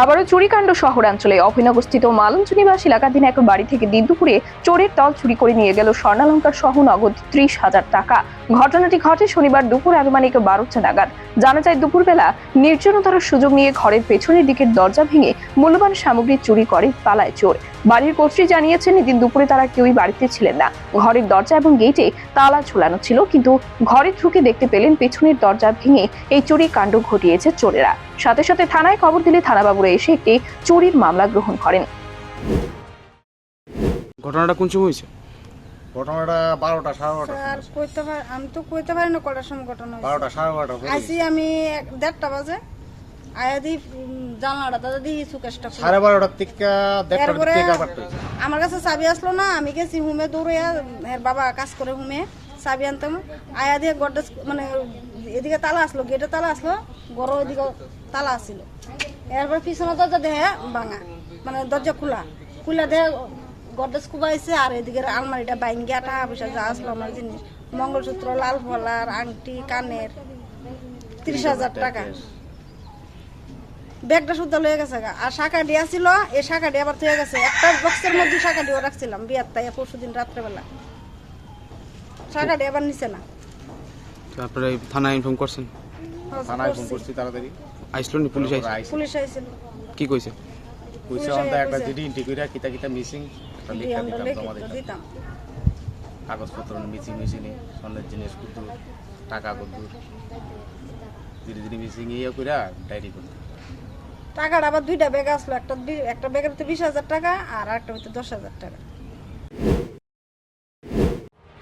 আবারও চুরিকাণ্ড শহরাঞ্চলে অভিনবস্থিত মালঞ্চ নিবাস এলাকাধীন এক বাড়ি থেকে দিন দুপুরে চোরের দল চুরি করে নিয়ে গেল স্বর্ণালঙ্কার সহ নগদ ত্রিশ হাজার টাকা। ঘটনাটি ঘটে শনিবার দুপুর আনুমানিক বারোটা নাগাদ। জানা যায়, দুপুরবেলা নির্জনতার সুযোগ নিয়ে ঘরের পেছনের দিকের দরজা ভেঙে মূল্যবান সামগ্রী চুরি করে পালায় চোর। বাড়ির কর্ত্রী জানিয়েছেন, এদিন দুপুরে তারা কেউই বাড়িতে ছিলেন না। ঘরের দরজা এবং গেটে তালা ঝুলানো ছিল, কিন্তু ঘরে ঢুকে দেখতে পেলেন, পেছনের দরজা ভেঙে এই চুরি কাণ্ড ঘটিয়েছে চোরেরা। সাথে সাথে থানায় খবর দিলে থানাবাবুরা এসে একটি চুরির মামলা গ্রহণ করেন। ঘটনাটা কোন সময় হয়েছে? ঘটনাটা বারোটা সাড়ে বারোটা আর কইতে পারি আমি তো কইতে পারি না কটার সময় ঘটনা বারোটা সাড়ে বারোটা আইসি আমি এক- দেড়টা বাজে। আয়া দি জানলাটা দাদা দি সুকেশটা খুলে। সাড়ে বারোটার থেকে দেড়টার এরপরে থেকে আবার আমার কাছে চাবি আসলো না আমি গেছি হুমে দৌড়ে এর বাবা কাজ করে হুমে। চাবি আনতাম আয়া দিয়ে গড্রেজ মানে এদিকে তালা আসলো গেটে তালা আসলো গড় এদিকে তালা আসছিল এরপর পিছনে দরজা দেহে ভাঙা মানে দরজা খোলা। খুলা দেহে গড্রেজ কুবাইছে আর এদিকে আলমারিটা বাইন বাইঙ্গিয়া টাকা পয়সা যা আসলো আমার জিনিস। মঙ্গলসূত্র লাল ফলার আংটি কানের ত্রিশ হাজার টাকা ব্যাগটা শুদ্ধ লয়ে গেছে গা। আর শাখা দিয়া ছিল এই শাখা দিয়ে আবার থয়ে গেছে। একটা বক্সের মধ্যে শাখা দিয়ে রাখছিলাম বিয়ার তাই পরশু দিন রাত্রেবেলা। দিয়ে আবার নিচে না। তারপরে থানায় ইনফর্ম করছেন? থানায় ফোন করছি। তাড়াতাড়ি। আইসলো নি? পুলিশ আইসলো আইসি পুলিশ আইছিল কি কইছে? কইছে পুলিশ অন্ত একটা। জিডি ইন্টি কইরা কিতা কিতা মিসিং একটা লিখা আমরা দিতাম জমা দিতাম। কাগজপত্র মিসিং মিসিং স্বর্ণের জিনিস কুদ্দুর টাকা কুদ্দুর। ধীরে ধীরে মিসিং ইয়ে কইরা ডায়েরি করতাম টাকাটা আবার দুইটা ব্যাগ আসলো একটা একটা ব্যাগের ভিতরে বিশ হাজার টাকা আর একটা ভিতরে দশ হাজার টাকা।